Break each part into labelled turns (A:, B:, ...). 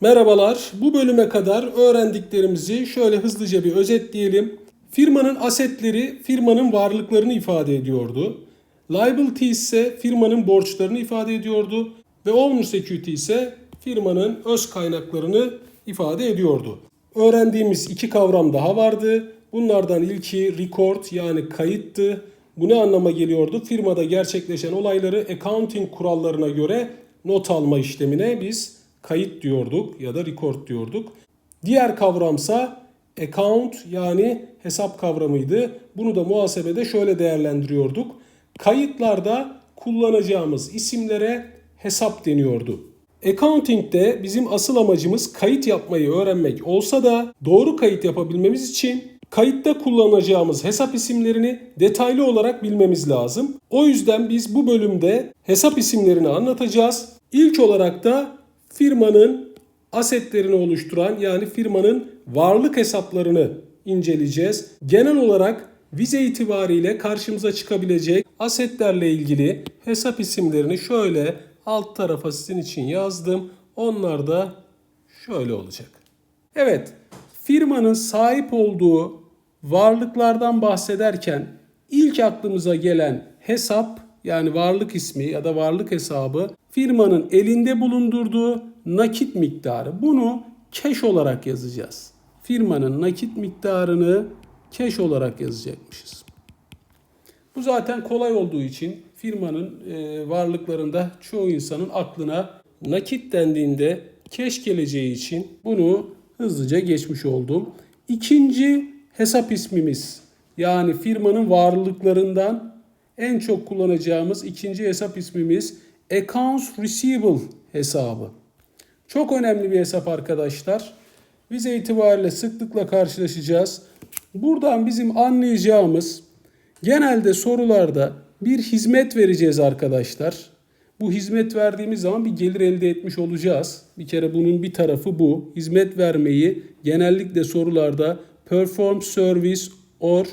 A: Merhabalar. Bu bölüme kadar öğrendiklerimizi şöyle hızlıca bir özetleyelim. Firmanın asetleri firmanın varlıklarını ifade ediyordu. Liability ise firmanın borçlarını ifade ediyordu ve owner security ise firmanın öz kaynaklarını ifade ediyordu. Öğrendiğimiz iki kavram daha vardı. Bunlardan ilki record yani kayıttı. Bu ne anlama geliyordu? Firmada gerçekleşen olayları accounting kurallarına göre not alma işlemine biz kayıt diyorduk ya da record diyorduk. Diğer kavramsa account yani hesap kavramıydı. Bunu da muhasebede şöyle değerlendiriyorduk. Kayıtlarda kullanacağımız isimlere hesap deniyordu. Accounting'de bizim asıl amacımız kayıt yapmayı öğrenmek olsa da doğru kayıt yapabilmemiz için kayıtta kullanacağımız hesap isimlerini detaylı olarak bilmemiz lazım. O yüzden biz bu bölümde hesap isimlerini anlatacağız. İlk olarak da firmanın asetlerini oluşturan yani firmanın varlık hesaplarını inceleyeceğiz. Genel olarak vize itibariyle karşımıza çıkabilecek asetlerle ilgili hesap isimlerini şöyle alt tarafa sizin için yazdım. Onlar da şöyle olacak. Evet, firmanın sahip olduğu varlıklardan bahsederken ilk aklımıza gelen hesap yani varlık ismi ya da varlık hesabı firmanın elinde bulundurduğu nakit miktarı. Bunu cash olarak yazacağız. Firmanın nakit miktarını cash olarak yazacakmışız. Bu zaten kolay olduğu için firmanın e, varlıklarında çoğu insanın aklına nakit dendiğinde cash geleceği için bunu hızlıca geçmiş oldum. İkinci hesap ismimiz yani firmanın varlıklarından en çok kullanacağımız ikinci hesap ismimiz Accounts Receivable hesabı. Çok önemli bir hesap arkadaşlar. Vize itibariyle sıklıkla karşılaşacağız. Buradan bizim anlayacağımız genelde sorularda bir hizmet vereceğiz arkadaşlar. Bu hizmet verdiğimiz zaman bir gelir elde etmiş olacağız. Bir kere bunun bir tarafı bu. Hizmet vermeyi genellikle sorularda perform service or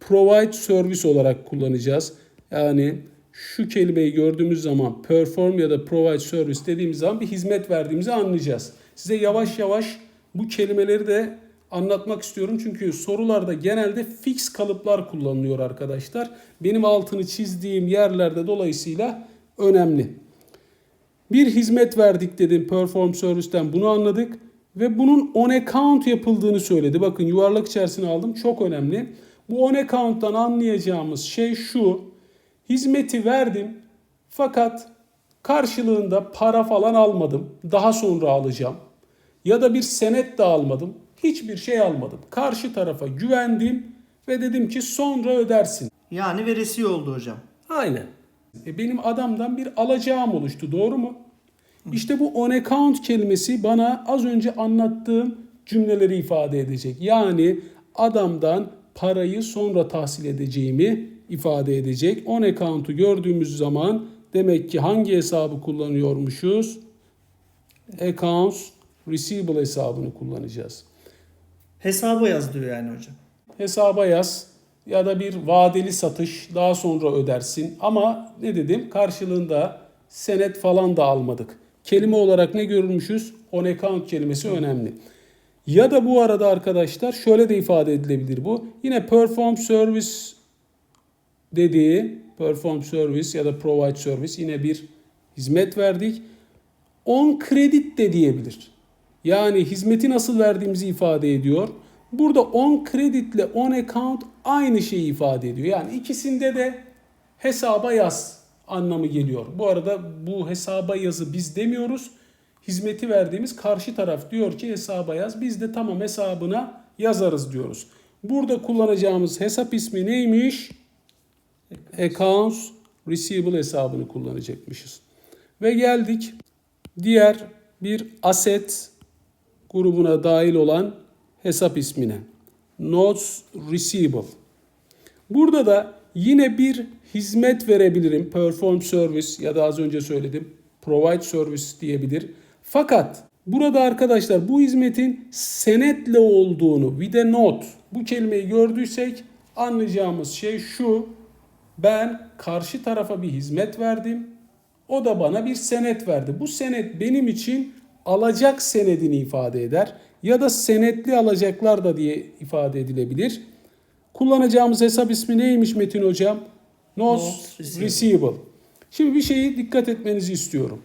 A: provide service olarak kullanacağız. Yani şu kelimeyi gördüğümüz zaman perform ya da provide service dediğimiz zaman bir hizmet verdiğimizi anlayacağız. Size yavaş yavaş bu kelimeleri de anlatmak istiyorum. Çünkü sorularda genelde fix kalıplar kullanılıyor arkadaşlar. Benim altını çizdiğim yerlerde dolayısıyla önemli. Bir hizmet verdik dedim perform service'ten bunu anladık. Ve bunun on account yapıldığını söyledi. Bakın yuvarlak içerisine aldım. Çok önemli. Bu on account'tan anlayacağımız şey şu. Hizmeti verdim fakat karşılığında para falan almadım. Daha sonra alacağım. Ya da bir senet de almadım. Hiçbir şey almadım. Karşı tarafa güvendim ve dedim ki sonra ödersin.
B: Yani veresiye oldu hocam.
A: Aynen. E benim adamdan bir alacağım oluştu doğru mu? İşte bu on account kelimesi bana az önce anlattığım cümleleri ifade edecek. Yani adamdan parayı sonra tahsil edeceğimi ifade edecek. On account'u gördüğümüz zaman demek ki hangi hesabı kullanıyormuşuz? Accounts receivable hesabını kullanacağız.
B: Hesaba yaz diyor yani hocam.
A: Hesaba yaz ya da bir vadeli satış daha sonra ödersin. Ama ne dedim? Karşılığında senet falan da almadık. Kelime olarak ne görülmüşüz? On account kelimesi önemli. Ya da bu arada arkadaşlar şöyle de ifade edilebilir bu. Yine perform service dediği perform service ya da provide service yine bir hizmet verdik. On credit de diyebilir. Yani hizmeti nasıl verdiğimizi ifade ediyor. Burada on credit ile on account aynı şeyi ifade ediyor. Yani ikisinde de hesaba yaz anlamı geliyor. Bu arada bu hesaba yazı biz demiyoruz. Hizmeti verdiğimiz karşı taraf diyor ki hesaba yaz. Biz de tamam hesabına yazarız diyoruz. Burada kullanacağımız hesap ismi neymiş? Accounts Receivable hesabını kullanacakmışız. Ve geldik diğer bir asset grubuna dahil olan hesap ismine. Notes Receivable. Burada da yine bir hizmet verebilirim. Perform service ya da az önce söyledim. Provide service diyebilir. Fakat burada arkadaşlar bu hizmetin senetle olduğunu with a note bu kelimeyi gördüysek anlayacağımız şey şu. Ben karşı tarafa bir hizmet verdim. O da bana bir senet verdi. Bu senet benim için alacak senedini ifade eder ya da senetli alacaklar da diye ifade edilebilir. Kullanacağımız hesap ismi neymiş Metin hocam? Notes
B: receivable.
A: receivable. Şimdi bir şeyi dikkat etmenizi istiyorum.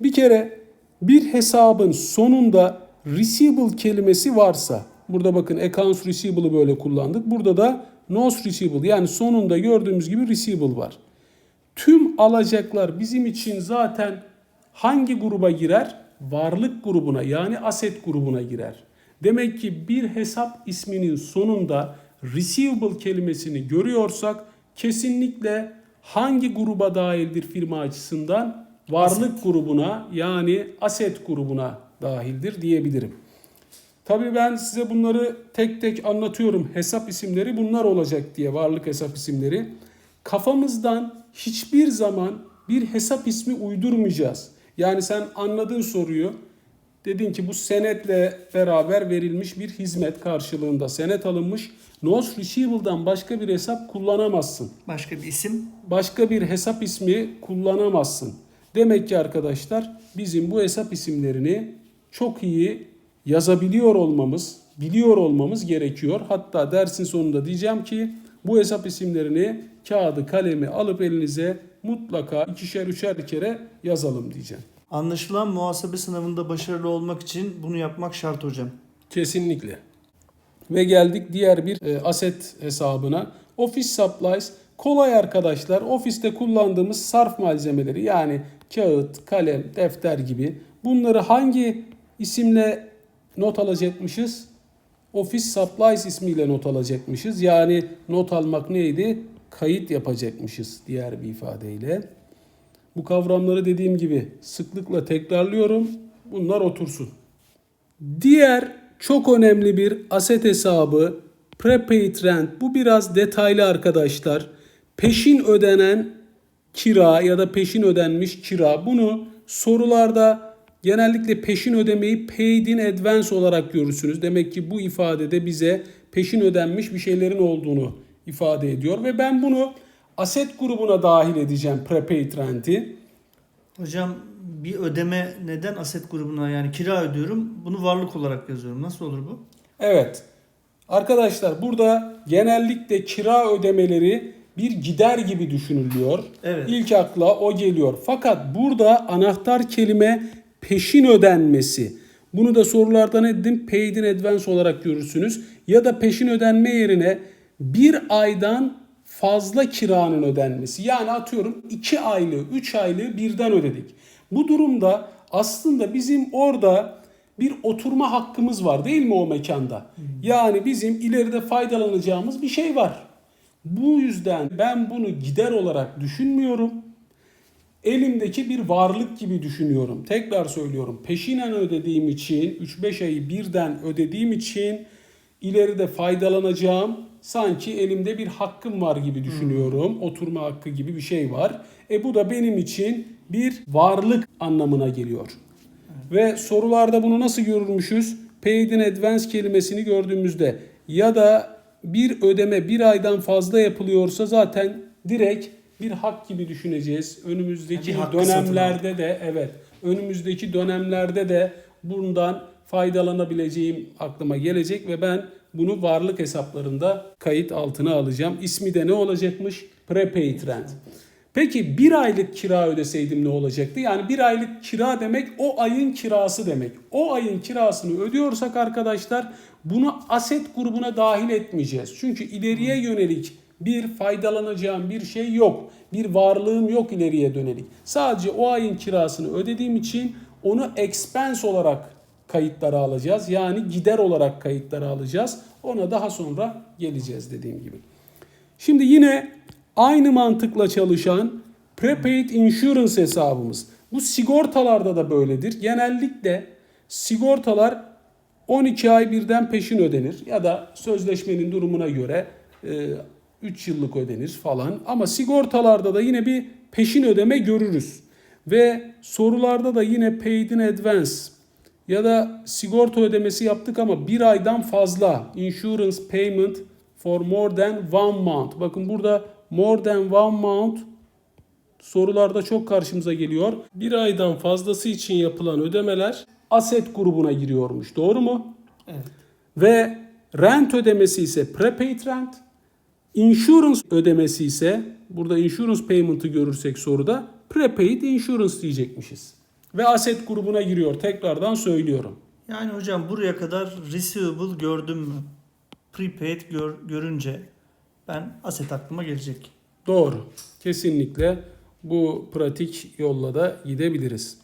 A: Bir kere bir hesabın sonunda receivable kelimesi varsa burada bakın accounts receivables böyle kullandık. Burada da notes receivable yani sonunda gördüğümüz gibi receivable var. Tüm alacaklar bizim için zaten hangi gruba girer? Varlık grubuna yani asset grubuna girer. Demek ki bir hesap isminin sonunda receivable kelimesini görüyorsak kesinlikle hangi gruba dahildir firma açısından? Varlık grubuna yani asset grubuna dahildir diyebilirim. Tabii ben size bunları tek tek anlatıyorum. Hesap isimleri bunlar olacak diye varlık hesap isimleri. Kafamızdan hiçbir zaman bir hesap ismi uydurmayacağız. Yani sen anladığın soruyu dedin ki bu senetle beraber verilmiş bir hizmet karşılığında senet alınmış. Notes Receivables başka bir hesap kullanamazsın
B: Başka bir isim.
A: başka bir hesap ismi kullanamazsın. Demek ki arkadaşlar bizim bu hesap isimlerini çok iyi yazabiliyor olmamız, biliyor olmamız gerekiyor. Hatta dersin sonunda diyeceğim ki bu hesap isimlerini kağıdı kalemi alıp elinize mutlaka ikişer üçer kere yazalım diyeceğim.
B: Anlaşılan muhasebe sınavında başarılı olmak için bunu yapmak şart hocam.
A: Kesinlikle. Ve geldik diğer bir e, aset hesabına. Office Supplies kolay arkadaşlar. Ofiste kullandığımız sarf malzemeleri yani kağıt, kalem, defter gibi. Bunları hangi isimle not alacakmışız? Office Supplies ismiyle not alacakmışız. Yani not almak neydi? Kayıt yapacakmışız diğer bir ifadeyle. Bu kavramları dediğim gibi sıklıkla tekrarlıyorum. Bunlar otursun. Diğer çok önemli bir aset hesabı prepaid rent. Bu biraz detaylı arkadaşlar. Peşin ödenen kira ya da peşin ödenmiş kira. Bunu sorularda genellikle peşin ödemeyi paid in advance olarak görürsünüz. Demek ki bu ifadede bize peşin ödenmiş bir şeylerin olduğunu ifade ediyor ve ben bunu aset grubuna dahil edeceğim prepaid rent'i.
B: Hocam bir ödeme neden aset grubuna yani kira ödüyorum. Bunu varlık olarak yazıyorum. Nasıl olur bu?
A: Evet. Arkadaşlar burada genellikle kira ödemeleri bir gider gibi düşünülüyor.
B: Evet.
A: İlk akla o geliyor. Fakat burada anahtar kelime peşin ödenmesi. Bunu da sorularda ne dedim? Paid in advance olarak görürsünüz. Ya da peşin ödenme yerine bir aydan fazla kiranın ödenmesi. Yani atıyorum 2 aylığı, 3 aylığı birden ödedik. Bu durumda aslında bizim orada bir oturma hakkımız var değil mi o mekanda? Yani bizim ileride faydalanacağımız bir şey var. Bu yüzden ben bunu gider olarak düşünmüyorum. Elimdeki bir varlık gibi düşünüyorum. Tekrar söylüyorum. Peşinen ödediğim için 3-5 ayı birden ödediğim için ileride faydalanacağım sanki elimde bir hakkım var gibi düşünüyorum. Oturma hakkı gibi bir şey var. E bu da benim için bir varlık anlamına geliyor. Ve sorularda bunu nasıl görürmüşüz? Paid in advance kelimesini gördüğümüzde ya da bir ödeme bir aydan fazla yapılıyorsa zaten direkt bir hak gibi düşüneceğiz. Önümüzdeki
B: satın
A: dönemlerde de evet önümüzdeki dönemlerde de bundan faydalanabileceğim aklıma gelecek ve ben bunu varlık hesaplarında kayıt altına alacağım. İsmi de ne olacakmış? Prepaid rent. Peki bir aylık kira ödeseydim ne olacaktı? Yani bir aylık kira demek o ayın kirası demek. O ayın kirasını ödüyorsak arkadaşlar bunu aset grubuna dahil etmeyeceğiz. Çünkü ileriye yönelik bir faydalanacağım bir şey yok. Bir varlığım yok ileriye dönelik. Sadece o ayın kirasını ödediğim için onu expense olarak kayıtlara alacağız. Yani gider olarak kayıtlara alacağız. Ona daha sonra geleceğiz dediğim gibi. Şimdi yine aynı mantıkla çalışan prepaid insurance hesabımız. Bu sigortalarda da böyledir. Genellikle sigortalar 12 ay birden peşin ödenir ya da sözleşmenin durumuna göre 3 yıllık ödenir falan. Ama sigortalarda da yine bir peşin ödeme görürüz. Ve sorularda da yine paid in advance ya da sigorta ödemesi yaptık ama bir aydan fazla insurance payment for more than one month. Bakın burada more than one month sorularda çok karşımıza geliyor. Bir aydan fazlası için yapılan ödemeler aset grubuna giriyormuş. Doğru mu?
B: Evet.
A: Ve rent ödemesi ise prepaid rent. Insurance ödemesi ise burada insurance payment'ı görürsek soruda prepaid insurance diyecekmişiz. Ve aset grubuna giriyor. Tekrardan söylüyorum.
B: Yani hocam buraya kadar receivable gördüm mü? Prepaid gör, görünce ben aset aklıma gelecek.
A: Doğru. Kesinlikle bu pratik yolla da gidebiliriz.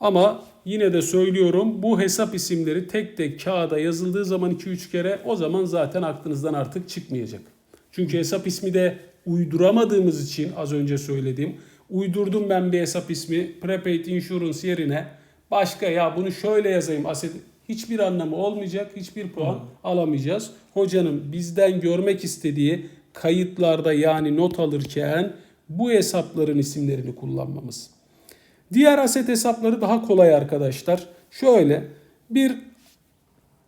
A: Ama yine de söylüyorum bu hesap isimleri tek tek kağıda yazıldığı zaman 2-3 kere o zaman zaten aklınızdan artık çıkmayacak. Çünkü hesap ismi de uyduramadığımız için az önce söylediğim uydurdum ben bir hesap ismi prepaid insurance yerine başka ya bunu şöyle yazayım aset hiçbir anlamı olmayacak hiçbir puan alamayacağız. Hocanın bizden görmek istediği kayıtlarda yani not alırken bu hesapların isimlerini kullanmamız. Diğer aset hesapları daha kolay arkadaşlar. Şöyle bir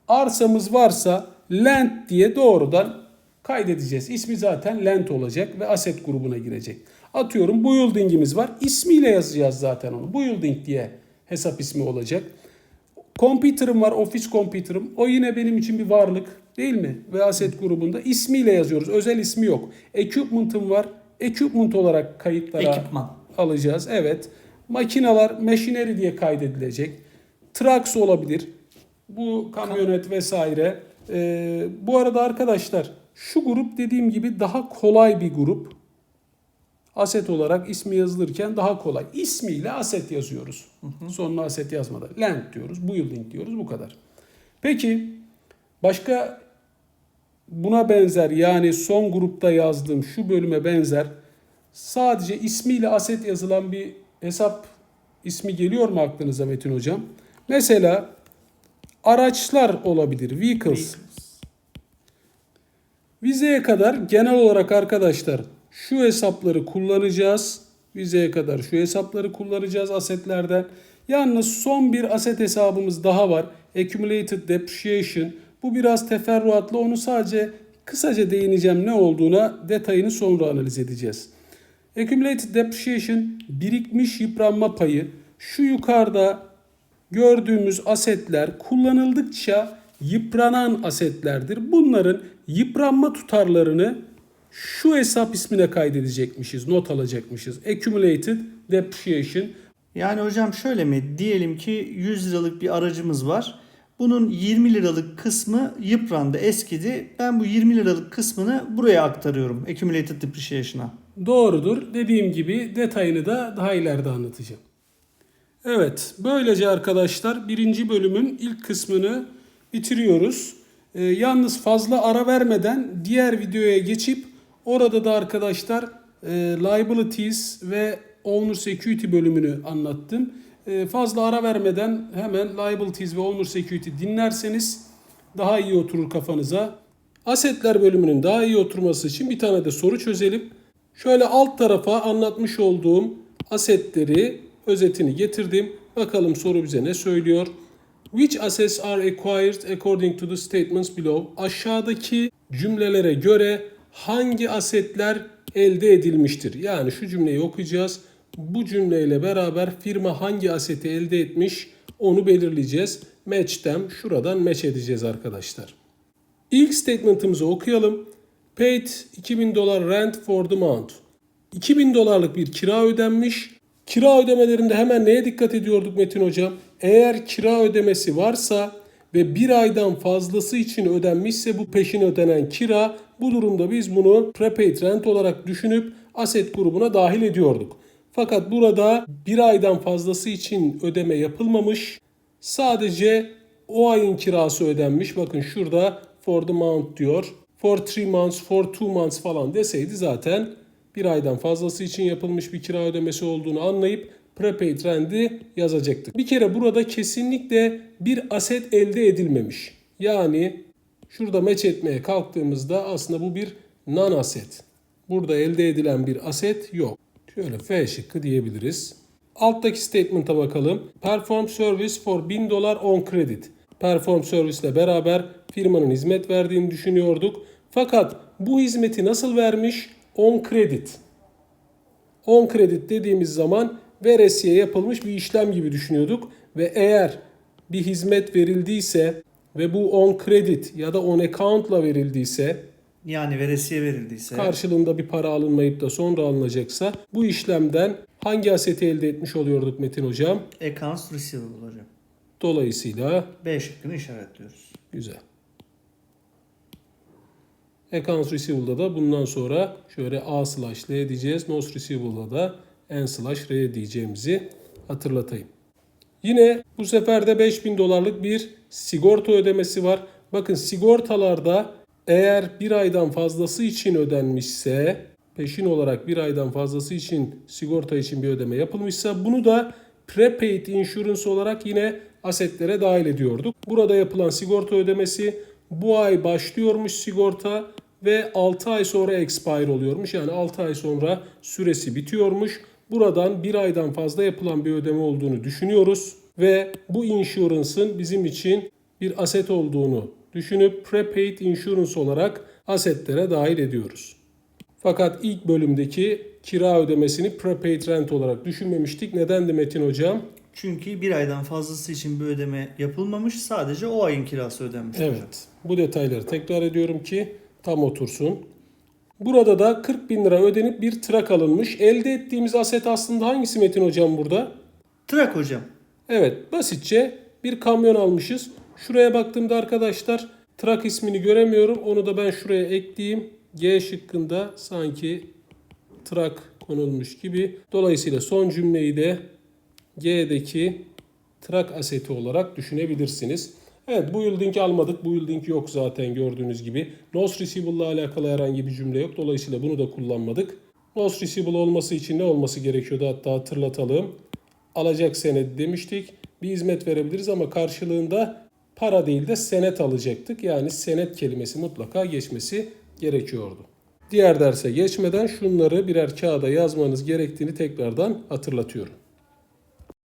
A: arsamız varsa land diye doğrudan kaydedeceğiz. İsmi zaten land olacak ve aset grubuna girecek. Atıyorum building'imiz var. İsmiyle yazacağız zaten onu. Building diye hesap ismi olacak. Computer'ım var, office computer'ım. O yine benim için bir varlık değil mi? Ve asset grubunda ismiyle yazıyoruz. Özel ismi yok. Equipment'ım var. Equipment olarak kayıtlara
B: Ekipman.
A: alacağız. Evet. Makineler machinery diye kaydedilecek. Trucks olabilir. Bu kamyonet vesaire. Ee, bu arada arkadaşlar şu grup dediğim gibi daha kolay bir grup. Aset olarak ismi yazılırken daha kolay. İsmiyle aset yazıyoruz. Sonuna aset yazmadan. Land diyoruz, building diyoruz bu kadar. Peki başka buna benzer yani son grupta yazdığım şu bölüme benzer sadece ismiyle aset yazılan bir hesap ismi geliyor mu aklınıza Metin Hocam? Mesela araçlar olabilir. Vehicles. Vizeye kadar genel olarak arkadaşlar şu hesapları kullanacağız. Vizeye kadar şu hesapları kullanacağız asetlerden. Yalnız son bir aset hesabımız daha var. Accumulated Depreciation. Bu biraz teferruatlı. Onu sadece kısaca değineceğim ne olduğuna detayını sonra analiz edeceğiz. Accumulated Depreciation birikmiş yıpranma payı. Şu yukarıda gördüğümüz asetler kullanıldıkça yıpranan asetlerdir. Bunların yıpranma tutarlarını şu hesap ismine kaydedecekmişiz, not alacakmışız. Accumulated Depreciation.
B: Yani hocam şöyle mi? Diyelim ki 100 liralık bir aracımız var. Bunun 20 liralık kısmı yıprandı, eskidi. Ben bu 20 liralık kısmını buraya aktarıyorum. Accumulated Depreciation'a.
A: Doğrudur. Dediğim gibi detayını da daha ileride anlatacağım. Evet, böylece arkadaşlar birinci bölümün ilk kısmını bitiriyoruz. Ee, yalnız fazla ara vermeden diğer videoya geçip orada da arkadaşlar e, liabilities ve owner security bölümünü anlattım. E, fazla ara vermeden hemen liabilities ve owner security dinlerseniz daha iyi oturur kafanıza. Asetler bölümünün daha iyi oturması için bir tane de soru çözelim. Şöyle alt tarafa anlatmış olduğum asetleri özetini getirdim. Bakalım soru bize ne söylüyor? Which assets are acquired according to the statements below? Aşağıdaki cümlelere göre hangi asetler elde edilmiştir? Yani şu cümleyi okuyacağız. Bu cümleyle beraber firma hangi aseti elde etmiş onu belirleyeceğiz. Match them şuradan match edeceğiz arkadaşlar. İlk statement'ımızı okuyalım. Paid 2000 dolar rent for the month. 2000 dolarlık bir kira ödenmiş. Kira ödemelerinde hemen neye dikkat ediyorduk Metin Hocam? Eğer kira ödemesi varsa ve bir aydan fazlası için ödenmişse bu peşin ödenen kira bu durumda biz bunu prepaid rent olarak düşünüp aset grubuna dahil ediyorduk. Fakat burada bir aydan fazlası için ödeme yapılmamış. Sadece o ayın kirası ödenmiş. Bakın şurada for the month diyor. For three months, for two months falan deseydi zaten bir aydan fazlası için yapılmış bir kira ödemesi olduğunu anlayıp prepaid rent'i yazacaktık. Bir kere burada kesinlikle bir aset elde edilmemiş. Yani şurada match etmeye kalktığımızda aslında bu bir non aset. Burada elde edilen bir aset yok. Şöyle F şıkkı diyebiliriz. Alttaki statement'a bakalım. Perform service for 1000 dolar on credit. Perform service ile beraber firmanın hizmet verdiğini düşünüyorduk. Fakat bu hizmeti nasıl vermiş? On credit. On credit dediğimiz zaman veresiye yapılmış bir işlem gibi düşünüyorduk. Ve eğer bir hizmet verildiyse ve bu on credit ya da on account'la verildiyse
B: Yani veresiye verildiyse
A: karşılığında bir para alınmayıp da sonra alınacaksa bu işlemden hangi aseti elde etmiş oluyorduk Metin Hocam?
B: accounts receivable hocam.
A: Dolayısıyla
B: B şıkkını işaretliyoruz.
A: güzel. Accounts Receivables da bundan sonra şöyle A slash L diyeceğiz. Notes Receivable'da da N slash R diyeceğimizi hatırlatayım. Yine bu sefer de 5000 dolarlık bir sigorta ödemesi var. Bakın sigortalarda eğer bir aydan fazlası için ödenmişse peşin olarak bir aydan fazlası için sigorta için bir ödeme yapılmışsa bunu da prepaid insurance olarak yine asetlere dahil ediyorduk. Burada yapılan sigorta ödemesi bu ay başlıyormuş sigorta ve 6 ay sonra expire oluyormuş. Yani 6 ay sonra süresi bitiyormuş. Buradan bir aydan fazla yapılan bir ödeme olduğunu düşünüyoruz ve bu insurance'ın bizim için bir aset olduğunu düşünüp prepaid insurance olarak asetlere dahil ediyoruz. Fakat ilk bölümdeki kira ödemesini prepaid rent olarak düşünmemiştik. Nedendi Metin Hocam?
B: Çünkü bir aydan fazlası için bir ödeme yapılmamış. Sadece o ayın kirası ödenmiş. hocam.
A: Evet. Bu detayları tekrar ediyorum ki tam otursun. Burada da 40 bin lira ödenip bir trak alınmış. Elde ettiğimiz aset aslında hangisi Metin Hocam burada?
B: Trak hocam.
A: Evet basitçe bir kamyon almışız. Şuraya baktığımda arkadaşlar trak ismini göremiyorum. Onu da ben şuraya ekleyeyim. G şıkkında sanki trak konulmuş gibi. Dolayısıyla son cümleyi de G'deki trak aseti olarak düşünebilirsiniz. Evet bu yıldink almadık. Bu yıldink yok zaten gördüğünüz gibi. Nose Receivable ile alakalı herhangi bir cümle yok. Dolayısıyla bunu da kullanmadık. Nose Receivable olması için ne olması gerekiyordu hatta hatırlatalım. Alacak senet demiştik. Bir hizmet verebiliriz ama karşılığında para değil de senet alacaktık. Yani senet kelimesi mutlaka geçmesi gerekiyordu. Diğer derse geçmeden şunları birer kağıda yazmanız gerektiğini tekrardan hatırlatıyorum.